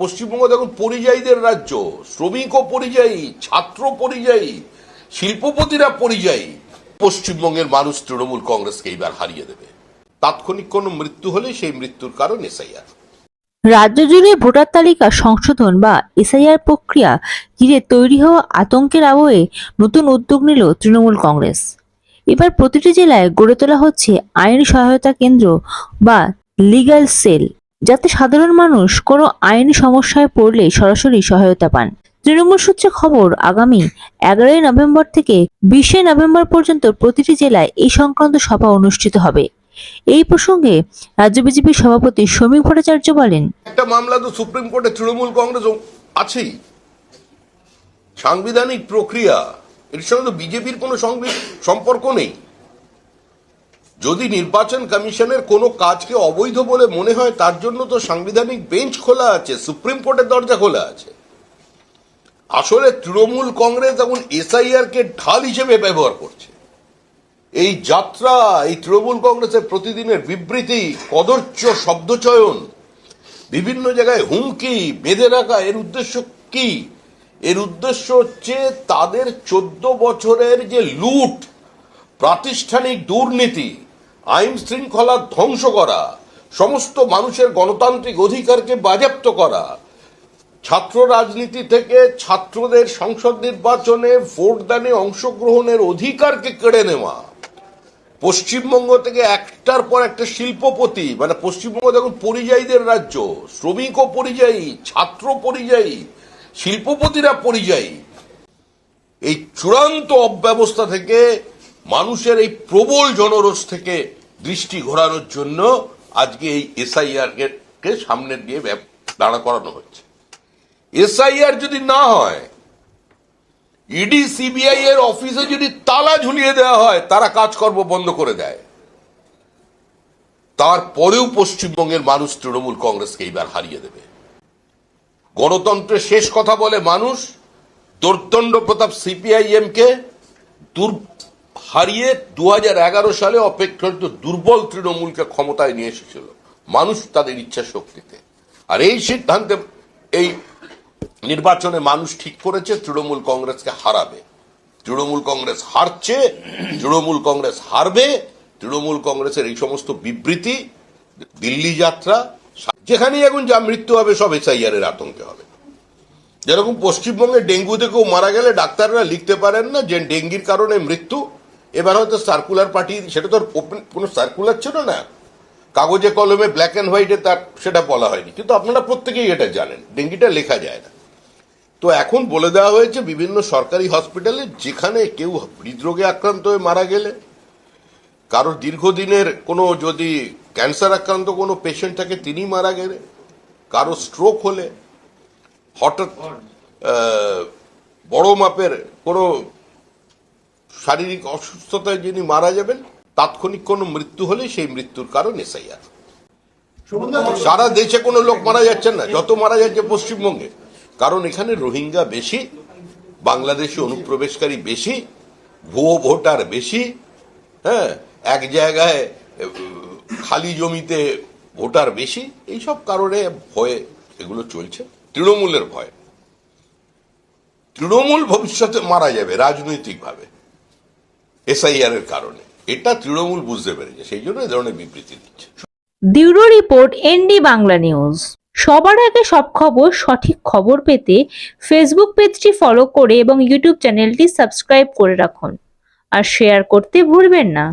পশ্চিমবঙ্গ দেখুন, পরিযায়ীদের রাজ্য, শ্রমিক ও পরিযায়ী, ছাত্র পরিযায়ী, শিল্পপতিরা পরিযায়ী। পশ্চিমবঙ্গের মানুষ তৃণমূল কংগ্রেসকে এইবার হারিয়ে দেবে। তাৎক্ষণিক কোনো মৃত্যু হলে সেই মৃত্যুর কারণ এসআইআর। রাজ্য জুড়ে ভোটার তালিকা সংশোধন বা এসআইআর প্রক্রিয়া ঘিরে তৈরি হওয়া আতঙ্কের আবহে নতুন উদ্যোগ নিল তৃণমূল কংগ্রেস। এবার প্রতিটি জেলায় গড়ে তোলা হচ্ছে আইন সহায়তা কেন্দ্র বা লিগ্যাল সেল যাতে সাধারণ মানুষ কোনো আইনি সমস্যায় পড়লে সরাসরি সহায়তা পান। তৃণমূল সূত্রে খবর, আগামী এগারোই নভেম্বর থেকে বিশে নভেম্বর পর্যন্ত প্রতিটি জেলায় এই সংক্রান্ত সভা অনুষ্ঠিত হবে। এই প্রসঙ্গে রাজ্য বিজেপির সভাপতি শ্রমিক ভট্টাচার্য বলেন, একটা মামলা তো সুপ্রিম কোর্টে তৃণমূল কংগ্রেস আছেই। সাংবিধানিক প্রক্রিয়া, এর সঙ্গে তো বিজেপির কোনো সম্পর্ক নেই। যদি নির্বাচন কমিশনের কোনো কাজকে অবৈধ বলে মনে হয়, তার জন্য তো সাংবিধানিক বেঞ্চ খোলা আছে, সুপ্রিম কোর্টের দরজা খোলা আছে। আসলে তৃণমূল কংগ্রেস এখন এসআইআর কে ঢাল হিসেবে ব্যবহার করছে, এই যাত্রা, এই তৃণমূল কংগ্রেসের প্রতিদিনের বিবৃতি কদর্য শব্দচয়ন, বিভিন্ন জায়গায় হুমকি, বেঁধে রাখা, এর উদ্দেশ্য কি? এর উদ্দেশ্য হচ্ছে তাদের চোদ্দ বছরের যে লুট, প্রাতিষ্ঠানিক দুর্নীতি আইন শৃঙ্খলা ধ্বংস করা, সমস্ত মানুষের গণতান্ত্রিক অধিকারকে বাজেপ্ত করা, ছাত্র রাজনীতি থেকে ছাত্রদের সংসদ নির্বাচনে ভোটদানে অংশগ্রহণের অধিকারকে কেড়ে নেওয়া। পশ্চিমবঙ্গ থেকে একটার পর একটা শিল্পপতি মানে পশ্চিমবঙ্গ দেখুন পরিযায়ীদের রাজ্য শ্রমিক পরিযায়ী, ছাত্র পরিযায়ী, শিল্পপতিরা পরিযায়ী। এই চূড়ান্ত অব্যবস্থা থেকে মানুষের এই প্রবল জনরোষ থেকে দৃষ্টি ঘোরানোর জন্য আজকে এই এসআইআর কে সামনে দিয়ে দাঁড়া করানো হচ্ছে। এসআইআর যদি না হয়, ইডি, সিবিআই এর অফিসে যদি তালা ঝুলিয়ে দেওয়া হয়, তারা কাজকর্ম বন্ধ করে দেয়। তারপরেও পশ্চিমবঙ্গের মানুষ তৃণমূল কংগ্রেসকে এইবার হারিয়ে দেবে। গণতন্ত্রের শেষ কথা বলে মানুষ, দর্দণ্ড প্রতাপ সিপিআইএম কে হারিয়ে দুহাজার এগারো সালে অপেক্ষাকৃত দুর্বল তৃণমূলকে ক্ষমতায় নিয়ে এসেছিল। মানুষ তাদের ইচ্ছা শক্তিতে। আর এই সিদ্ধান্তে এই নির্বাচনে মানুষ ঠিক করেছে, তৃণমূল কংগ্রেসকে হারাবে। তৃণমূল কংগ্রেস হারছে, তৃণমূল কংগ্রেস হারবে, তৃণমূল কংগ্রেসের এই সমস্ত বিবৃতি, দিল্লি যাত্রা, যেখানেই এখন যা মৃত্যু হবে সব এসআইআর এর আতঙ্কে হবে। যেরকম পশ্চিমবঙ্গে ডেঙ্গুতে কেউ মারা গেলে ডাক্তাররা লিখতে পারেন না যে ডেঙ্গির কারণে মৃত্যু এবার হয়তো সার্কুলার পাঠিয়ে সেটা তো কোনো সার্কুলার ছিল না। কাগজে, কলমে ব্ল্যাক অ্যান্ড হোয়াইটে তার, সেটা বলা হয়নি। কিন্তু আপনারা প্রত্যেকেই এটা জানেন, ডেঙ্গিটা লেখা যায় না। তো এখন বলে দেওয়া হয়েছে, বিভিন্ন সরকারি হসপিটালে যেখানে কেউ হৃদরোগে আক্রান্ত হয়ে মারা গেলে কারোর দীর্ঘদিনের কোনো যদি ক্যান্সার আক্রান্ত কোনো পেশেন্ট থাকে, তিনি মারা গেলে, কারও স্ট্রোক হলে, হঠাৎ বড় মাপের কোনো শারীরিক অসুস্থতায় যিনি মারা যাবেন, তাৎক্ষণিক কোনো মৃত্যু হলে সেই মৃত্যুর কারণ এসআইআর। সারা দেশে কোনো লোক মারা যাচ্ছেন না, যত মারা যাচ্ছে পশ্চিমবঙ্গে। কারণ এখানে রোহিঙ্গা বেশি, বাংলাদেশি অনুপ্রবেশকারী বেশি, ভুয়ো ভোটার বেশি হ্যাঁ এক জায়গায়, খালি জমিতে ভোটার বেশি, এইসব কারণে ভয়ে এগুলো চলছে, তৃণমূলের ভয়। তৃণমূল ভবিষ্যতে মারা যাবে রাজনৈতিকভাবে। এসআইআর এর কারণে। এটা তৃণমূল বুঝতে পেরেছে, সেই জন্য এই ধরনের বিবৃতি দিচ্ছে। Bureau report, ND Bangla news. সবার আগে সব খবর, সঠিক খবর পেতে ফেসবুক পেজটি ফলো করে এবং ইউটিউব চ্যানেলটি সাবস্ক্রাইব করে রাখুন। আর শেয়ার করতে ভুলবেন না।